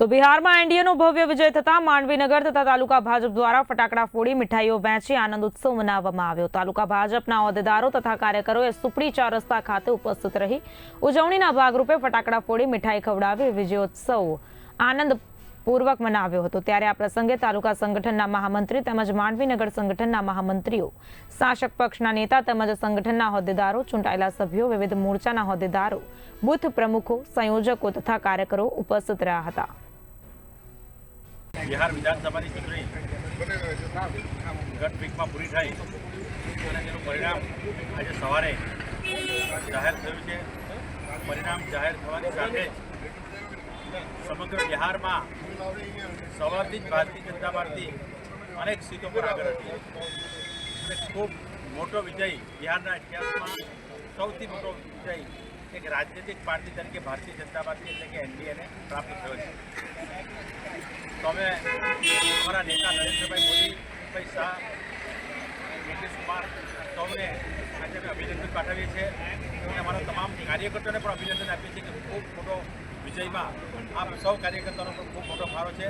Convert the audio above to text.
તો બિહારમાં એનડીએનો ભવ્ય વિજય થતા માંડવીનગર તથા તાલુકા ભાજપ દ્વારા ફટાકડા ફોડી મીઠાઈઓ વહેંચી આનંદ ઉત્સવ મનાવવામાં આવ્યો. તાલુકા ભાજપના હોદ્દેદારો તથા કાર્યકરોએ સુપડી ચાર રસ્તા ખાતે ઉપસ્થિત રહી ઉજવણીના ભાગરૂપે ફટાકડા ફોડી મીઠાઈ ખવડાવી વિજયોત્સવ આનંદ પૂર્વક મનાવ્યો હતો. ત્યારે આ પ્રસંગે તાલુકા સંગઠનના મહામંત્રી તેમજ માંડવીનગર સંગઠનના મહામંત્રીઓ, શાસક પક્ષના નેતા તેમજ સંગઠનના હોદ્દેદારો, ચૂંટાયેલા સભ્યો, વિવિધ મોરચાના હોદ્દેદારો, બુથ પ્રમુખો, સંયોજકો તથા કાર્યકરો ઉપસ્થિત રહ્યા હતા. બિહાર વિધાનસભાની ચૂંટણી ગત વીકમાં પૂરી થઈ. અને તેનું પરિણામ આજે સવારે જાહેર થયું છે. પરિણામ જાહેર થવાની સાથે સમગ્ર બિહારમાં સવારથી જ ભારતીય જનતા પાર્ટી અનેક સીટો પર આગળ હતી. અને ખૂબ મોટો વિજય બિહારના ઇતિહાસમાં સૌથી મોટો વિજય એક રાજનૈતિક પાર્ટી તરીકે ભારતીય જનતા પાર્ટી એટલે કે એનડીએને પ્રાપ્ત થયો છે. અમે અમારા નેતા નરેન્દ્રભાઈ મોદી, ભાઈ શાહ નીતિશ કુમાર સૌને આજે અમે અભિનંદન પાઠવીએ છીએ. અને અમારા તમામ કાર્યકર્તાઓને પણ અભિનંદન આપીએ છીએ કે ખૂબ મોટો વિજયમાં આપ સૌ કાર્યકર્તાઓનો પણ ખૂબ મોટો ફાળો છે.